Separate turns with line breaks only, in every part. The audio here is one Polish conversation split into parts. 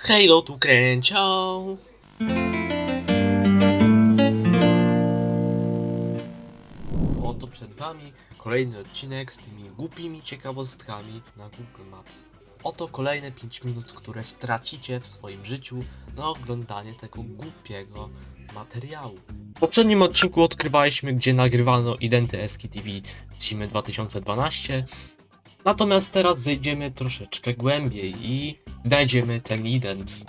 Halo tu kręcią. Oto przed wami kolejny odcinek z tymi głupimi ciekawostkami na Google Maps. Oto kolejne 5 minut, które stracicie w swoim życiu na oglądanie tego głupiego materiału. W poprzednim odcinku odkrywaliśmy, gdzie nagrywano Identy Eski TV z zimy 2012. Natomiast teraz zejdziemy troszeczkę głębiej i znajdziemy ten ident.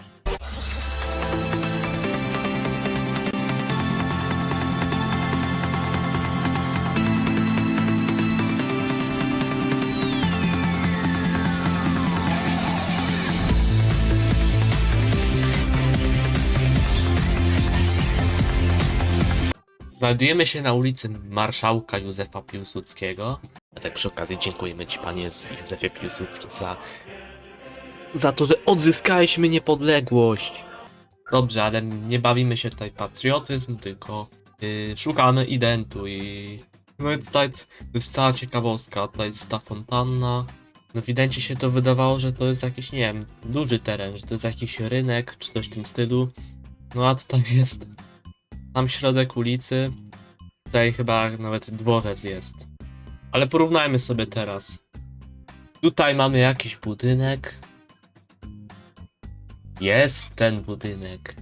Znajdujemy się na ulicy Marszałka Józefa Piłsudskiego. A tak przy okazji dziękujemy Ci Panie Józefie Piłsudski za, za to, że odzyskaliśmy niepodległość. Dobrze, ale nie bawimy się tutaj w patriotyzm, tylko yy, szukamy identu i... No i tutaj jest cała ciekawostka, tutaj jest ta fontanna. No w idencie się to wydawało, że to jest jakiś, nie wiem, duży teren, że to jest jakiś rynek, czy coś w tym stylu. No a tutaj jest tam środek ulicy. Tutaj chyba nawet dworzec jest. Ale porównajmy sobie teraz. Tutaj mamy jakiś budynek. Jest ten budynek.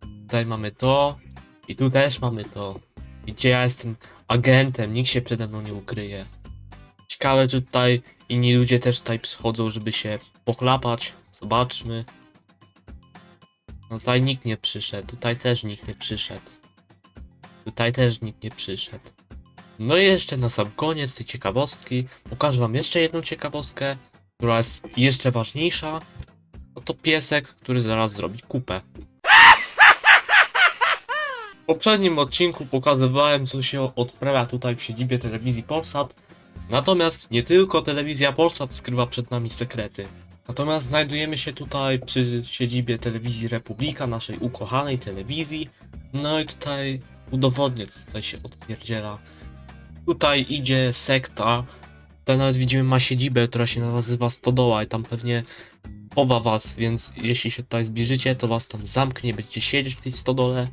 Tutaj mamy to. I tu też mamy to. I gdzie ja jestem agentem, nikt się przede mną nie ukryje. Ciekawe, czy tutaj inni ludzie też tutaj przychodzą, żeby się pochlapać. Zobaczmy. No tutaj nikt nie przyszedł, tutaj też nikt nie przyszedł. Tutaj też nikt nie przyszedł. No i jeszcze na sam koniec tej ciekawostki pokażę wam jeszcze jedną ciekawostkę, która jest jeszcze ważniejsza. No to piesek, który zaraz zrobi kupę. W poprzednim odcinku pokazywałem, co się odprawia tutaj w siedzibie telewizji Polsat. Natomiast nie tylko telewizja Polsat skrywa przed nami sekrety. Natomiast znajdujemy się tutaj przy siedzibie telewizji Republika, naszej ukochanej telewizji. No i tutaj udowodnię, co tutaj się odpierdziela. Tutaj idzie sekta. Tutaj nawet widzimy ma siedzibę, która się nazywa Stodoła i tam pewnie chowa was, więc jeśli się tutaj zbliżycie, to was tam zamknie, będziecie siedzieć w tej stodole.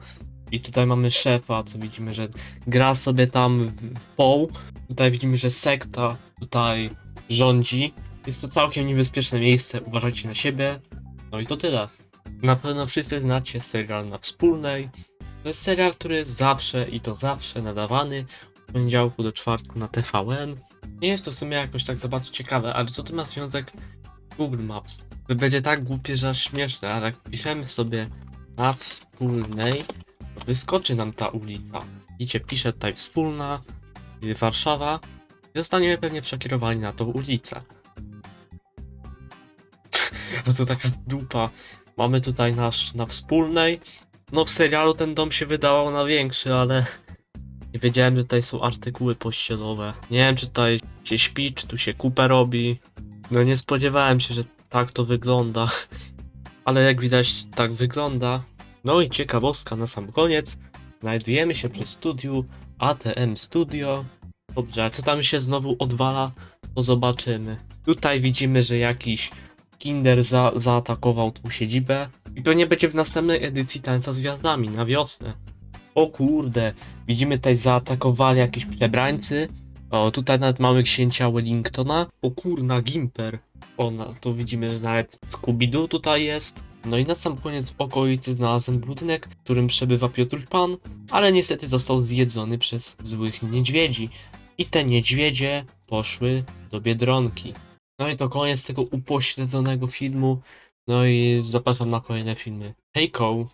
I tutaj mamy szefa, co widzimy, że gra sobie tam w poł. Tutaj widzimy, że sekta tutaj rządzi. Jest to całkiem niebezpieczne miejsce, uważajcie na siebie. No i to tyle. Na pewno wszyscy znacie serial na wspólnej. To jest serial, który jest zawsze i to zawsze nadawany poniedziałku do czwartku na TVN. Nie jest to w sumie jakoś tak za bardzo ciekawe, ale co to ma związek Google Maps? To będzie tak głupie, że aż śmieszne, ale jak piszemy sobie na wspólnej, to wyskoczy nam ta ulica. Widzicie, piszę tutaj wspólna, y, Warszawa zostaniemy pewnie przekierowani na tą ulicę. No to taka dupa. Mamy tutaj nasz na wspólnej. No w serialu ten dom się wydawał na większy, ale nie wiedziałem, że tutaj są artykuły pościelowe. Nie wiem, czy tutaj się śpi, czy tu się kupę robi. No nie spodziewałem się, że tak to wygląda. Ale jak widać, tak wygląda. No i ciekawostka na sam koniec. Znajdujemy się przy studiu ATM Studio. Dobrze, a co tam się znowu odwala, to zobaczymy. Tutaj widzimy, że jakiś Kinder za, zaatakował tą siedzibę i pewnie będzie w następnej edycji Tańca z Gwiazdami na wiosnę. O kurde, widzimy tutaj zaatakowali jakieś przebrańcy. O, tutaj nawet mamy księcia Wellingtona. O kurna, Gimper. O, na, tu widzimy, że nawet Scooby-Doo tutaj jest. No i na sam koniec w okolicy znalazłem budynek, w którym przebywa Piotr Pan, ale niestety został zjedzony przez złych niedźwiedzi. I te niedźwiedzie poszły do Biedronki. No i to koniec tego upośledzonego filmu. No i zapraszam na kolejne filmy. Hejko!